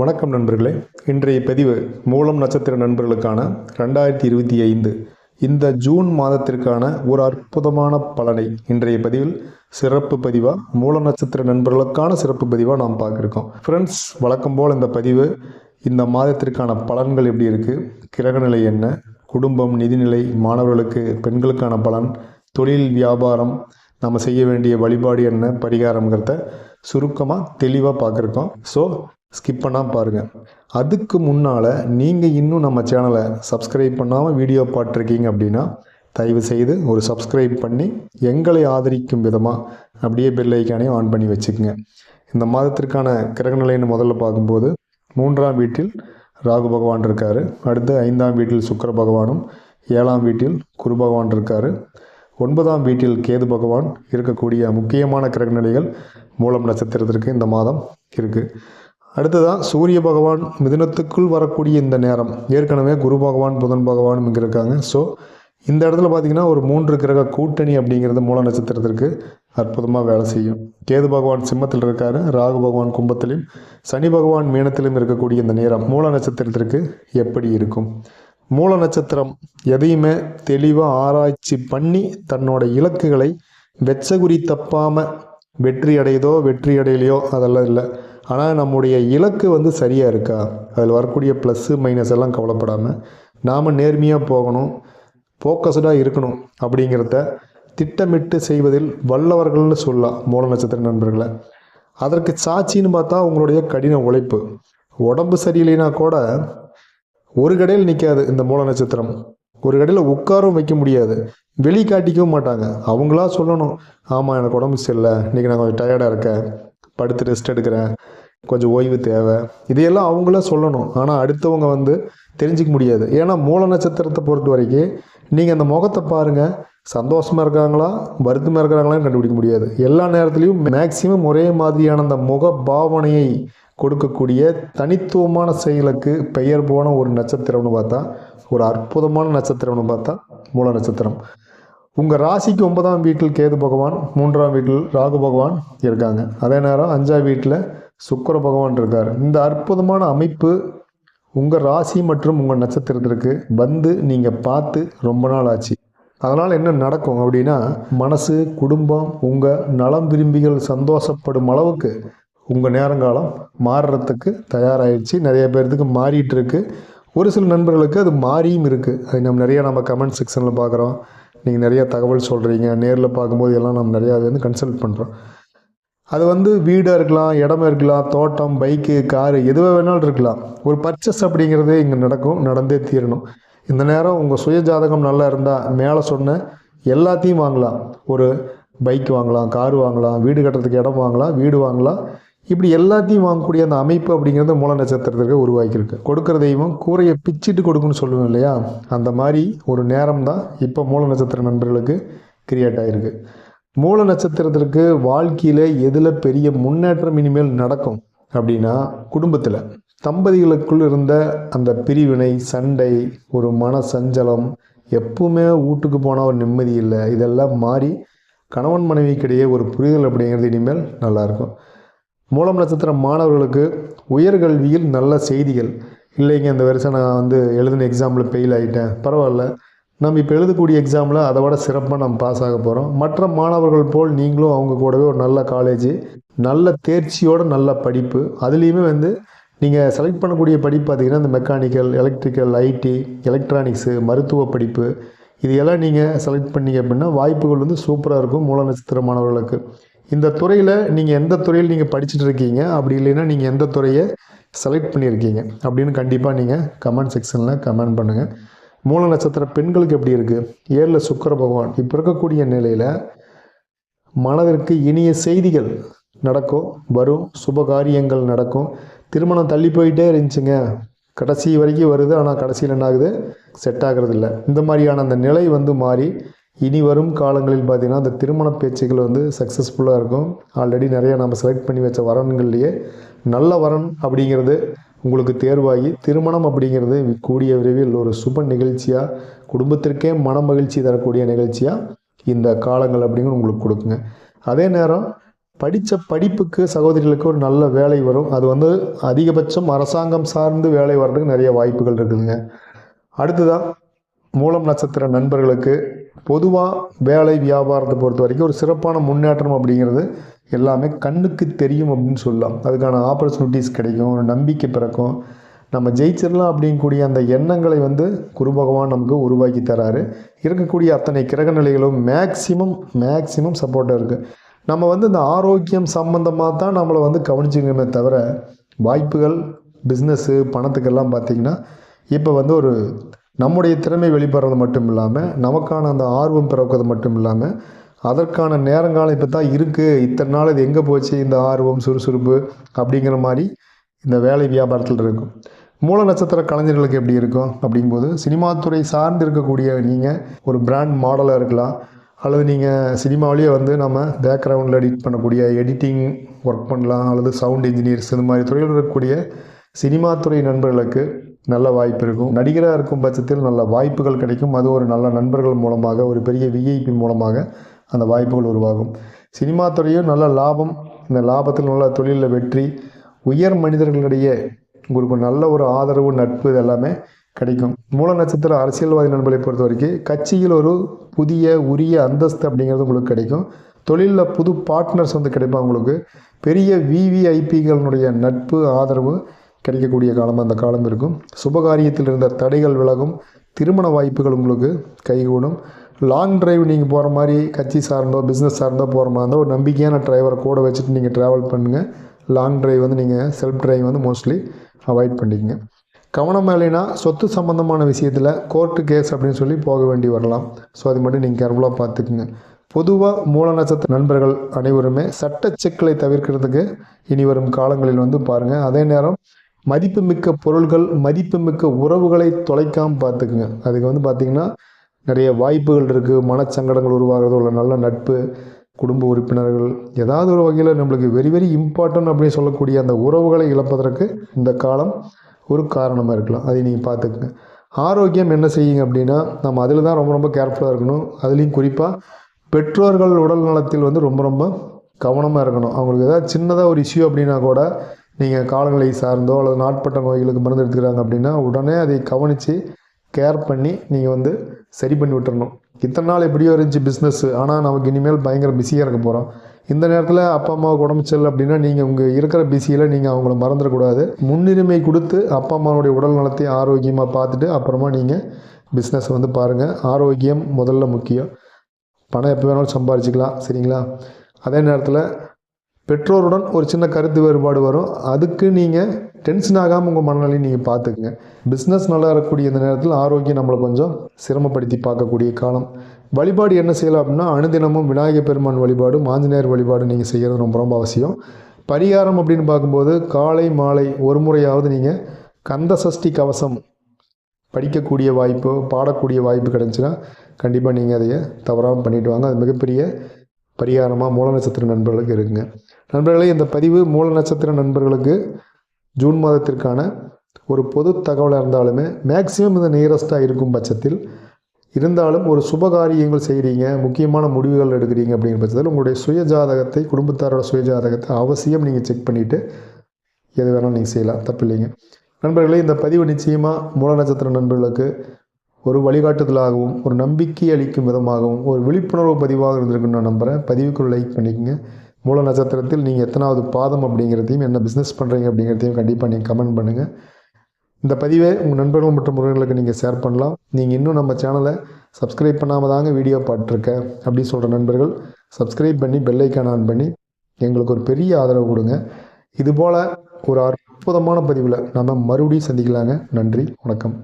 வணக்கம் நண்பர்களே. இன்றைய பதிவு மூலம் நட்சத்திர நண்பர்களுக்கான ரெண்டாயிரத்தி இருபத்தி ஐந்து இந்த ஜூன் மாதத்திற்கான ஒரு அற்புதமான பலனை. இன்றைய பதிவில் சிறப்பு பதிவாக மூல நட்சத்திர நண்பர்களுக்கான சிறப்பு பதிவாக நாம் பார்க்குறோம் ஃப்ரெண்ட்ஸ் வழக்கம் போல் இந்த பதிவு இந்த மாதத்திற்கான பலன்கள் எப்படி இருக்குது கிரகநிலை என்ன? குடும்பம் நிதிநிலை மாணவர்களுக்கு பெண்களுக்கான பலன் தொழில் வியாபாரம் நம்ம செய்ய வேண்டிய வழிபாடு என்ன? பரிகாரங்கிறத சுருக்கமாக தெளிவாக பார்க்குறோம் ஸோ ஸ்கிப் பண்ணால் பாருங்கள் அதுக்கு முன்னால் நீங்கள் இன்னும் நம்ம சேனலை சப்ஸ்கிரைப் பண்ணாமல் வீடியோ பார்த்துருக்கீங்க அப்படின்னா தயவு செய்து ஒரு சப்ஸ்கிரைப் பண்ணி எங்களை ஆதரிக்கும் விதமாக அப்படியே பெல் ஐக்கானையும் ஆன் பண்ணி வச்சுக்கோங்க. இந்த மாதத்திற்கான கிரகநிலைன்னு முதல்ல பார்க்கும்போது மூன்றாம் வீட்டில் ராகு பகவான் இருக்கார். அடுத்து ஐந்தாம் வீட்டில் சுக்கிர பகவானும் ஏழாம் வீட்டில் குரு பகவான் இருக்கார். ஒன்பதாம் வீட்டில் கேது பகவான் இருக்கக்கூடிய முக்கியமான கிரகநிலைகள் மூலம் நட்சத்திரத்திற்கு இந்த மாதம் இருக்குது அடுத்ததான் சூரிய பகவான் மிதனத்துக்குள் வரக்கூடிய இந்த நேரம். ஏற்கனவே குரு பகவான் புதன் பகவான் இங்கே இருக்காங்க. ஸோ இந்த இடத்துல பார்த்தீங்கன்னா ஒரு மூன்று கிரக கூட்டணி அப்படிங்கிறது மூல நட்சத்திரத்திற்கு அற்புதமாக வேலை செய்யும். கேது பகவான் சிம்மத்தில் இருக்காரு ராகு பகவான் கும்பத்திலும் சனி பகவான் மீனத்திலும் இருக்கக்கூடிய இந்த நேரம் மூல நட்சத்திரத்திற்கு எப்படி இருக்கும்? மூல நட்சத்திரம் எதையுமே தெளிவாக ஆராய்ச்சி பண்ணி தன்னோட இலக்குகளை வெச்ச குறி தப்பாமல் வெற்றி அடையுதோ வெற்றி அடையலையோ அதெல்லாம் இல்லை. ஆனால் நம்முடைய இலக்கு வந்து சரியாக இருக்கா? அதில் வரக்கூடிய ப்ளஸ்ஸு மைனஸ் எல்லாம் கவலைப்படாமல் நாம் நேர்மையாக போகணும் ஃபோக்கஸ்டாக இருக்கணும் அப்படிங்கிறத திட்டமிட்டு செய்வதில் வல்லவர்கள்னு சொல்லலாம் மூல நட்சத்திர நண்பர்களை. அதற்கு சாட்சின்னு பார்த்தா உங்களுடைய கடின உழைப்பு. உடம்பு சரியில்லைனா கூட ஒரு கடையில் நிற்காது இந்த மூல நட்சத்திரம். ஒரு கடையில் உட்காரும் வைக்க முடியாது. வெளி காட்டிக்கவும் மாட்டாங்க. அவங்களா சொல்லணும் ஆமாம் எனக்கு உடம்பு சரியில்லை. இன்றைக்கி நான் கொஞ்சம் டயர்டாக இருக்கேன். படுத்து ரெஸ்ட் எடுக்கிறேன். கொஞ்சம் ஓய்வு தேவை. இதையெல்லாம் அவங்கள சொல்லணும். ஆனால் அடுத்தவங்க வந்து தெரிஞ்சிக்க முடியாது. ஏன்னா மூல நட்சத்திரத்தை பொறுத்த வரைக்கும் நீங்கள் அந்த முகத்தை பாருங்கள் சந்தோஷமாக இருக்காங்களா? வருத்தமாக இருக்கிறாங்களான்னு கண்டுபிடிக்க முடியாது. எல்லா நேரத்துலையும் மேக்சிமம் ஒரே மாதிரியான அந்த முக பாவனையை கொடுக்கக்கூடிய தனித்துவமான செயலுக்கு பெயர் போன ஒரு நட்சத்திரம்னு பார்த்தா ஒரு அற்புதமான நட்சத்திரம்னு பார்த்தா மூல நட்சத்திரம். உங்கள் ராசிக்கு ஒன்பதாம் வீட்டில் கேது பகவான் மூன்றாம் வீட்டில் ராகு பகவான் இருக்காங்க. அதே நேரம் அஞ்சாம் வீட்டில் சுக்கர பகவான் இருக்கார். இந்த அற்புதமான அமைப்பு உங்கள் ராசி மற்றும் உங்கள் நட்சத்திரத்திற்கு வந்து நீங்கள் பார்த்து ரொம்ப நாள் ஆச்சு. அதனால் என்ன நடக்கும் அப்படின்னா மனசு குடும்பம் உங்கள் நலம் விரும்பிகள் சந்தோஷப்படும் அளவுக்கு உங்கள் நேரங்காலம் மாறுறதுக்கு தயாராகிடுச்சு நிறைய பேர்த்துக்கு மாறிட்டு இருக்கு. ஒரு சில நண்பர்களுக்கு அது மாறியும் இருக்குது அது நம்ம நிறையா நம்ம கமெண்ட் செக்ஷனில் பார்க்குறோம். நீங்கள் நிறையா தகவல் சொல்கிறீங்க நேரில் பார்க்கும்போது எல்லாம் நம்ம நிறையா அது வந்து கன்சல்ட் பண்ணுறோம் அது வந்து வீடாக இருக்கலாம் இடமா இருக்கலாம் தோட்டம் பைக்கு காரு எதுவாக வேணாலும் இருக்கலாம். ஒரு பர்ச்சஸ் அப்படிங்கிறதே இங்கே நடக்கும் நடந்தே தீரணும். இந்த நேரம் உங்கள் சுய ஜாதகம் நல்லா இருந்தால் மேலே சொன்ன எல்லாத்தையும் வாங்கலாம். ஒரு பைக் வாங்கலாம் கார் வாங்கலாம் வீடு கட்டுறதுக்கு இடம் வாங்கலாம் வீடு வாங்கலாம். இப்படி எல்லாத்தையும் வாங்கக்கூடிய அந்த அமைப்பு அப்படிங்கிறது மூல நட்சத்திரத்திற்கு உருவாக்கியிருக்கு கொடுக்குற தெய்வம் கூரையை பிச்சிட்டு கொடுக்குன்னு சொல்லுவோம் இல்லையா? அந்த மாதிரி ஒரு நேரம் தான் இப்போ மூல நட்சத்திர நண்பர்களுக்கு கிரியேட் ஆகிருக்கு மூல நட்சத்திரத்திற்கு வாழ்க்கையில் எதில் பெரிய முன்னேற்றம் இனிமேல் நடக்கும் அப்படின்னா குடும்பத்தில். தம்பதிகளுக்குள் இருந்த அந்த பிரிவினை சண்டை ஒரு மன சஞ்சலம் எப்பவுமே வீட்டுக்கு போனால் ஒரு நிம்மதி இல்லை. இதெல்லாம் மாறி கணவன் மனைவிக்கிடையே ஒரு புரிதல் அப்படிங்கிறது இனிமேல் நல்லாயிருக்கும் மூலம் நட்சத்திர மாணவர்களுக்கு உயர்கல்வியில் நல்ல செய்திகள். இல்லைங்க இந்த வருஷம் நான் வந்து எழுதின எக்ஸாமில் ஃபெயில் ஆகிட்டேன் பரவாயில்ல. நம்ம இப்போ எழுதக்கூடிய எக்ஸாமில் அதை விட சிறப்பாக நம்ம பாஸ் ஆக போகிறோம் மற்ற மாணவர்கள் போல் நீங்களும் அவங்க கூடவே ஒரு நல்ல காலேஜ் நல்ல தேர்ச்சியோட நல்ல படிப்பு. அதுலேயுமே வந்து நீங்கள் செலக்ட் பண்ணக்கூடிய படிப்பு பார்த்திங்கன்னா இந்த மெக்கானிக்கல் எலக்ட்ரிக்கல் ஐடி எலக்ட்ரானிக்ஸு மருத்துவ படிப்பு. இது எல்லாம் நீங்கள் செலக்ட் பண்ணீங்க அப்படின்னா வாய்ப்புகள் வந்து சூப்பராக இருக்கும் மூல நட்சத்திர மாணவர்களுக்கு. இந்த துறையில் நீங்கள் எந்த துறையில் நீங்கள் படிச்சுட்டு இருக்கீங்க? அப்படி இல்லைன்னா நீங்கள் எந்த துறையை செலக்ட் பண்ணியிருக்கீங்க? அப்படின்னு கண்டிப்பாக நீங்கள் கமெண்ட் செக்ஷனில் கமெண்ட் பண்ணுங்கள் மூல நட்சத்திர பெண்களுக்கு எப்படி இருக்குது ஏழில் சுக்கர பகவான். இப்போ இருக்கக்கூடிய நிலையில் மனதிற்கு இனிய செய்திகள் நடக்கும் வரும் சுப காரியங்கள் நடக்கும். திருமணம் தள்ளி போயிட்டே இருந்துச்சுங்க. கடைசி வரைக்கும் வருது ஆனால் கடைசியில் என்ன ஆகுது? செட் ஆகிறது இல்லை இந்த மாதிரியான அந்த நிலை வந்து மாறி இனி வரும் காலங்களில் பார்த்திங்கன்னா அந்த திருமண பேச்சுகள் வந்து சக்ஸஸ்ஃபுல்லாக இருக்கும். ஆல்ரெடி நிறையா நம்ம செலக்ட் பண்ணி வச்ச வரன்கள்லேயே நல்ல வரன் அப்படிங்கிறது உங்களுக்கு தேர்வாகி திருமணம் அப்படிங்கிறது கூடிய விரைவில் ஒரு சுப நிகழ்ச்சியாக குடும்பத்திற்கே மன மகிழ்ச்சி தரக்கூடிய நிகழ்ச்சியாக இந்த காலங்கள் அப்படிங்கிறது உங்களுக்கு கொடுக்குங்க. அதே நேரம் படித்த படிப்புக்கு சகோதரிகளுக்கு ஒரு நல்ல வேலை வரும். அது வந்து அதிகபட்சம் அரசாங்கம் சார்ந்து வேலை வர்றதுக்கு நிறைய வாய்ப்புகள் இருக்குதுங்க. அடுத்ததாக மூலம் நட்சத்திர நண்பர்களுக்கு பொதுவாக வேலை வியாபாரத்தை பொறுத்த வரைக்கும் ஒரு சிறப்பான முன்னேற்றம் அப்படிங்கிறது எல்லாமே கண்ணுக்கு தெரியும் அப்படின்னு சொல்லலாம். அதுக்கான ஆப்பர்ச்சுனிட்டிஸ் கிடைக்கும் ஒரு நம்பிக்கை பிறக்கும். நம்ம ஜெயிச்சிடலாம் அப்படிங்கக்கூடிய அந்த எண்ணங்களை வந்து குரு பகவான் நமக்கு உருவாக்கி தராரு. இருக்கக்கூடிய அத்தனை கிரக நிலைகளும் மேக்சிமம் மேக்சிமம் சப்போர்ட்டாக இருக்குது நம்ம வந்து இந்த ஆரோக்கியம் சம்மந்தமாக தான் நம்மளை வந்து கவனிச்சுக்கணுமே தவிர வாய்ப்புகள் பிஸ்னஸ்ஸு பணத்துக்கெல்லாம் பார்த்திங்கன்னா இப்போ வந்து ஒரு நம்முடைய திறமை வெளிப்படுறது மட்டும் இல்லாமல் நமக்கான அந்த ஆர்வம் பிறக்கிறது மட்டும் இல்லாமல் அதற்கான நேரங்காலம் இப்போ தான் இருக்குது இத்தனை நாள் இது எங்கே போச்சு? இந்த ஆர்வம் சுறுசுறுப்பு அப்படிங்கிற மாதிரி இந்த வேலை வியாபாரத்தில் இருக்கும். மூல நட்சத்திர கலைஞர்களுக்கு எப்படி இருக்கும்? அப்படிங்கும்போது சினிமாத்துறை சார்ந்து இருக்கக்கூடிய நீங்கள் ஒரு பிராண்ட் மாடலாக இருக்கலாம். அல்லது நீங்கள் சினிமாவிலேயே வந்து நம்ம பேக்ரவுண்டில் எடிட் பண்ணக்கூடிய எடிட்டிங் ஒர்க் பண்ணலாம். அல்லது சவுண்ட் இன்ஜினியர்ஸ் இந்த மாதிரி துறையில் இருக்கக்கூடிய சினிமாத்துறை நண்பர்களுக்கு நல்ல வாய்ப்பு இருக்கும். நடிகராக இருக்கும் பட்சத்தில் நல்ல வாய்ப்புகள் கிடைக்கும். அது ஒரு நல்ல நண்பர்கள் மூலமாக ஒரு பெரிய விஐபி மூலமாக அந்த வாய்ப்புகள் உருவாகும். சினிமா துறையும் நல்ல லாபம் இந்த லாபத்தில் நல்ல தொழிலில் வெற்றி உயர் மனிதர்களிடையே உங்களுக்கு நல்ல ஒரு ஆதரவு நட்பு இது எல்லாமே கிடைக்கும். மூல நட்சத்திர அரசியல்வாதி நண்பர்களை பொறுத்த வரைக்கும் கட்சியில் ஒரு புதிய உரிய அந்தஸ்து அப்படிங்கிறது உங்களுக்கு கிடைக்கும். தொழிலில் புது பார்ட்னர்ஸ் வந்து கிடைப்பாங்க உங்களுக்கு. பெரிய விவிஐபிகளினுடைய நட்பு ஆதரவு கிடைக்கக்கூடிய காலம் அந்த காலம் இருக்கும். சுபகாரியத்தில் இருந்த தடைகள் விலகும். திருமண வாய்ப்புகள் உங்களுக்கு கைகூடும். லாங் டிரைவ் நீங்கள் போகிற மாதிரி கட்சி சார்ந்தோ பிஸ்னஸ் சார்ந்தோ போகிற மாதிரி இருந்தால் ஒரு நம்பிக்கையான டிரைவரை கூட வச்சுட்டு நீங்கள் ட்ராவல் பண்ணுங்கள் லாங் டிரைவ் வந்து நீங்கள் செல்ஃப் டிரைவ் வந்து மோஸ்ட்லி அவாய்ட் பண்ணிக்கங்க. கவனம் இல்லைன்னா சொத்து சம்மந்தமான விஷயத்தில் கோர்ட்டு கேஸ் அப்படின்னு சொல்லி போக வேண்டி வரலாம். ஸோ அது மட்டும் நீங்கள் கேர்ஃபுல்லாக பார்த்துக்குங்க. பொதுவாக மூல நட்சத்திர நண்பர்கள் அனைவருமே சட்ட சிக்கலை தவிர்க்கிறதுக்கு இனி வரும் காலங்களில் வந்து பாருங்கள் அதே நேரம் மதிப்புமிக்க பொருள்கள் மதிப்புமிக்க உறவுகளை தொலைக்காமல் பார்த்துக்குங்க. அதுக்கு வந்து பார்த்திங்கன்னா நிறைய வாய்ப்புகள் இருக்குது மனச்சங்கடங்கள் உருவாகிறது உள்ள நல்ல நட்பு குடும்ப உறுப்பினர்கள் ஏதாவது ஒரு வகையில் நம்மளுக்கு வெரி வெரி இம்பார்ட்டன்ட் அப்படின்னு சொல்லக்கூடிய அந்த உறவுகளை இழப்பதற்கு இந்த காலம் ஒரு காரணமாக இருக்கலாம். அதை நீங்கள் பார்த்துக்குங்க. ஆரோக்கியம் என்ன செய்யுங்க அப்படின்னா நம்ம அதில் தான் ரொம்ப ரொம்ப கேர்ஃபுல்லாக இருக்கணும். அதுலேயும் குறிப்பாக பெற்றோர்கள் உடல் நலத்தில் வந்து ரொம்ப ரொம்ப கவனமாக இருக்கணும். அவங்களுக்கு ஏதாவது சின்னதாக ஒரு இஷ்யூ அப்படின்னா கூட நீங்கள் காலங்களை சார்ந்தோ அல்லது நாட்பட்ட நோய்களுக்கு மருந்து எடுத்துக்கிறாங்க அப்படின்னா உடனே அதை கவனித்து கேர் பண்ணி நீங்கள் வந்து சரி பண்ணி விட்டுறணும். இத்தனை நாள் எப்படியோ இருந்துச்சு பிஸ்னஸ்ஸு ஆனால் நமக்கு இனிமேல் பயங்கர பிஸியாக இருக்க போகிறோம் இந்த நேரத்தில் அப்பா அம்மாவுக்கு உடம்பு சரியில்லை அப்படின்னா நீங்கள் உங்கள் இருக்கிற பிஸியில் நீங்கள் அவங்கள மறந்துடக்கூடாது. முன்னுரிமை கொடுத்து அப்பா அம்மாவுடைய உடல் நலத்தை ஆரோக்கியமாக பார்த்துட்டு அப்புறமா நீங்கள் பிஸ்னஸ் வந்து பாருங்கள் ஆரோக்கியம் முதல்ல முக்கியம். பணம் எப்போ வேணாலும் சம்பாரிச்சிக்கலாம் சரிங்களா? அதே நேரத்தில் பெற்றோருடன் ஒரு சின்ன கருத்து வேறுபாடு வரும். அதுக்கு நீங்கள் டென்ஷன் ஆகாமல் உங்கள் மனநிலையை நீங்கள் பார்த்துக்குங்க. பிஸ்னஸ் நல்லா இருக்கக்கூடிய இந்த நேரத்தில் ஆரோக்கியம் நம்மளை கொஞ்சம் சிரமப்படுத்தி பார்க்கக்கூடிய காலம். வழிபாடு என்ன செய்யலாம் அப்படின்னா அனுதினமும் விநாயகர் பெருமான் வழிபாடு ஆஞ்சநேயர் வழிபாடு நீங்கள் செய்கிறது ரொம்ப ரொம்ப அவசியம். பரிகாரம் அப்படின்னு பார்க்கும்போது காலை மாலை ஒரு முறையாவது நீங்கள் கந்த சஷ்டி கவசம் படிக்கக்கூடிய வாய்ப்பு பாடக்கூடிய வாய்ப்பு கிடச்சின்னா கண்டிப்பாக நீங்கள் அதையே தவறாமல் பண்ணிவிட்டு வாங்க. அது மிகப்பெரிய பரிகாரமாக மூல நட்சத்திர நண்பர்களுக்கு இருக்குங்க. நண்பர்களே இந்த பதிவு மூல நட்சத்திர நண்பர்களுக்கு ஜூன் மாதத்திற்கான ஒரு பொது தகவலாக இருந்தாலுமே மேக்சிமம் இந்த நியரஸ்ட்டாக இருக்கும் பட்சத்தில் இருந்தாலும் ஒரு சுபகாரியங்கள் செய்கிறீங்க முக்கியமான முடிவுகள் எடுக்கிறீங்க அப்படிங்கிற பட்சத்தில் உங்களுடைய சுயஜாதகத்தை குடும்பத்தாரோட சுயஜாதகத்தை அவசியம் நீங்கள் செக் பண்ணிவிட்டு எது வேணாலும் நீங்கள் செய்யலாம் தப்பு இல்லைங்க. நண்பர்களே இந்த பதிவு நிச்சயமாக மூல நட்சத்திர நண்பர்களுக்கு ஒரு வழிகாட்டுதலாகவும் ஒரு நம்பிக்கை அளிக்கும் விதமாகவும் ஒரு விழிப்புணர்வு பதிவாக இருந்திருக்குன்னு நான் நம்புகிறேன் பதிவுக்குள் லைக் பண்ணிக்கோங்க. மூல நட்சத்திரத்தில் நீங்கள் எத்தனாவது பாதம் அப்படிங்கிறதையும் என்ன பிஸ்னஸ் பண்ணுறீங்க அப்படிங்கிறதையும் கண்டிப்பாக நீங்கள் கமெண்ட் பண்ணுங்கள் இந்த பதிவை உங்கள் நண்பர்கள் மற்றும் உறவினர்களுக்கு நீங்கள் ஷேர் பண்ணலாம். நீங்கள் இன்னும் நம்ம சேனலை சப்ஸ்கிரைப் பண்ணாமல் தாங்க வீடியோ பார்த்துருக்கேன் அப்படின்னு சொல்கிற நண்பர்கள் சப்ஸ்கிரைப் பண்ணி பெல்லைக்கான் ஆன் பண்ணி எங்களுக்கு ஒரு பெரிய ஆதரவு கொடுங்க. இதுபோல் ஒரு அற்புதமான பதிவில் நம்ம மறுபடியும் சந்திக்கலாங்க. நன்றி வணக்கம்.